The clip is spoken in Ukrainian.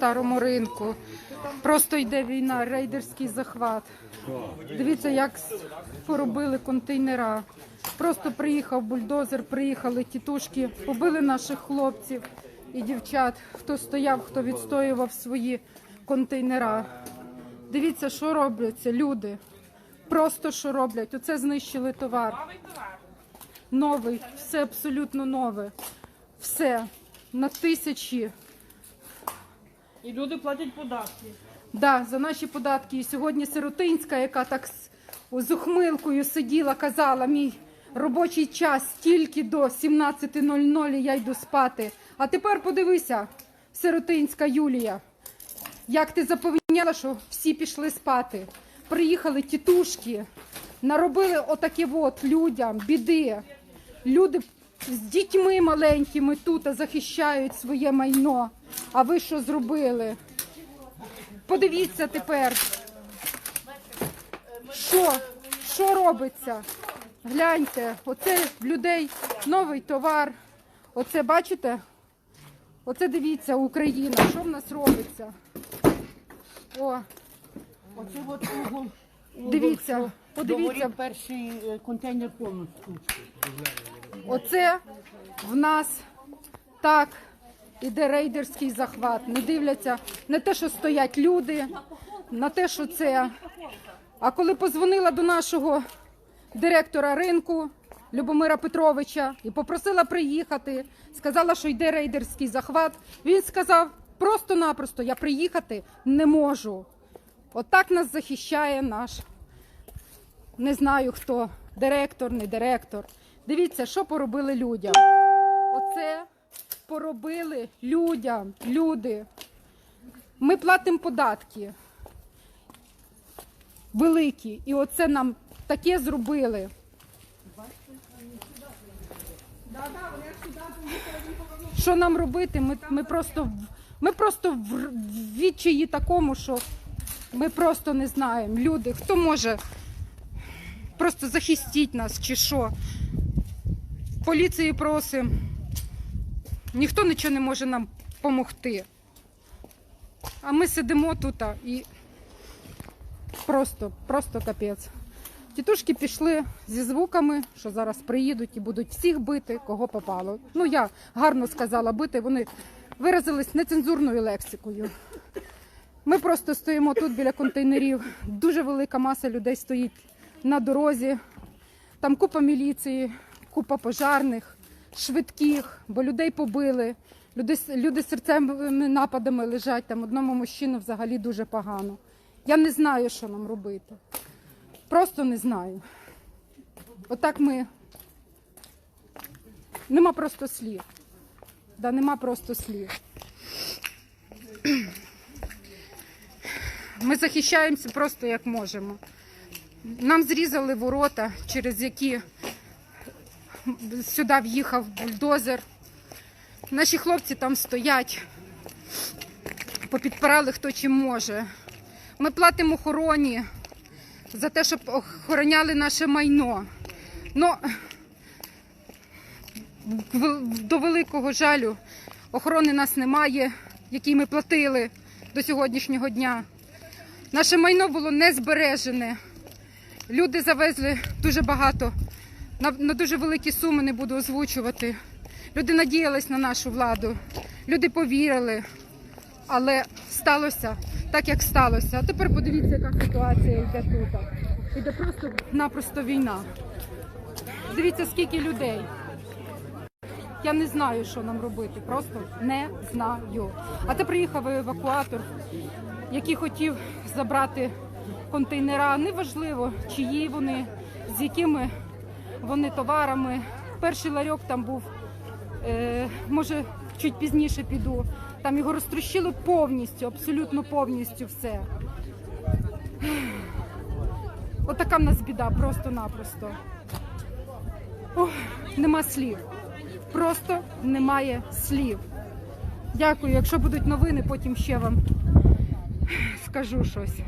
старому ринку. Просто йде війна, рейдерський захват. Дивіться, як поробили контейнера. Просто приїхав бульдозер, приїхали тітушки, побили наших хлопців і дівчат, хто стояв, хто відстоював свої контейнера. Дивіться, що робляться люди. Просто що роблять. Оце знищили товар. Новий, все абсолютно нове. Все на тисячі. І люди платять податки. Да, за наші податки. І сьогодні Сиротинська, яка так з, з ухмилкою сиділа, казала, мій робочий час тільки до 17.00 і я йду спати. А тепер подивися, Сиротинська Юлія, як ти заповіняла, що всі пішли спати. Приїхали тітушки, наробили отаке от людям, біди. Люди з дітьми маленькими тут захищають своє майно. А ви що зробили? Подивіться тепер. Що? Що робиться? Гляньте, оце в людей новий товар. Оце бачите? Оце дивіться, Україна, що в нас робиться? О, Оце от угол. Дивіться, подивіться. перший е, контейнер повністю. Оце в нас так іде рейдерський захват. Не дивляться на те, що стоять люди, на те, що це. А коли позвонила до нашого директора ринку Любомира Петровича і попросила приїхати, сказала, що йде рейдерський захват. Він сказав просто-напросто: я приїхати не можу. Отак нас захищає наш, не знаю хто, директор, не директор. Дивіться, що поробили людям. Оце поробили людям, люди. Ми платимо податки великі. І оце нам таке зробили. Що нам робити? Ми, ми просто, ми просто в відчаї такому, що ми просто не знаємо. Люди, хто може просто захистіть нас чи що? Поліції просимо. Ніхто нічого не може нам допомогти. А ми сидимо тут і просто, просто капець. Тітушки пішли зі звуками, що зараз приїдуть і будуть всіх бити, кого попало. Ну я гарно сказала бити, вони виразились нецензурною лексикою. Ми просто стоїмо тут біля контейнерів. Дуже велика маса людей стоїть на дорозі. Там купа міліції, купа пожарних, швидких, бо людей побили. Люди, люди з серцевими нападами лежать. Там одному мужчину взагалі дуже погано. Я не знаю, що нам робити. Просто не знаю. Отак ми. Нема просто слів. Да, нема просто слів. Ми захищаємося просто як можемо. Нам зрізали ворота, через які сюди в'їхав бульдозер. Наші хлопці там стоять, попідпирали хто чим може. Ми платимо охороні за те, щоб охороняли наше майно. Ну, до великого жалю охорони нас немає, якій ми платили до сьогоднішнього дня. Наше майно було не збережене. Люди завезли дуже багато, на, на дуже великі суми не буду озвучувати. Люди надіялись на нашу владу, люди повірили, але сталося так, як сталося. А тепер подивіться, яка ситуація йде тут. Іде просто-напросто війна. Дивіться, скільки людей. Я не знаю, що нам робити. Просто не знаю. А це приїхав евакуатор, який хотів забрати контейнера. Неважливо, чиї вони, з якими вони товарами. Перший ларьок там був, е, може, чуть пізніше піду. Там його розтрощили повністю, абсолютно повністю все. Отака в нас біда, просто-напросто. Нема слів. Просто немає слів. Дякую. Якщо будуть новини, потім ще вам скажу щось.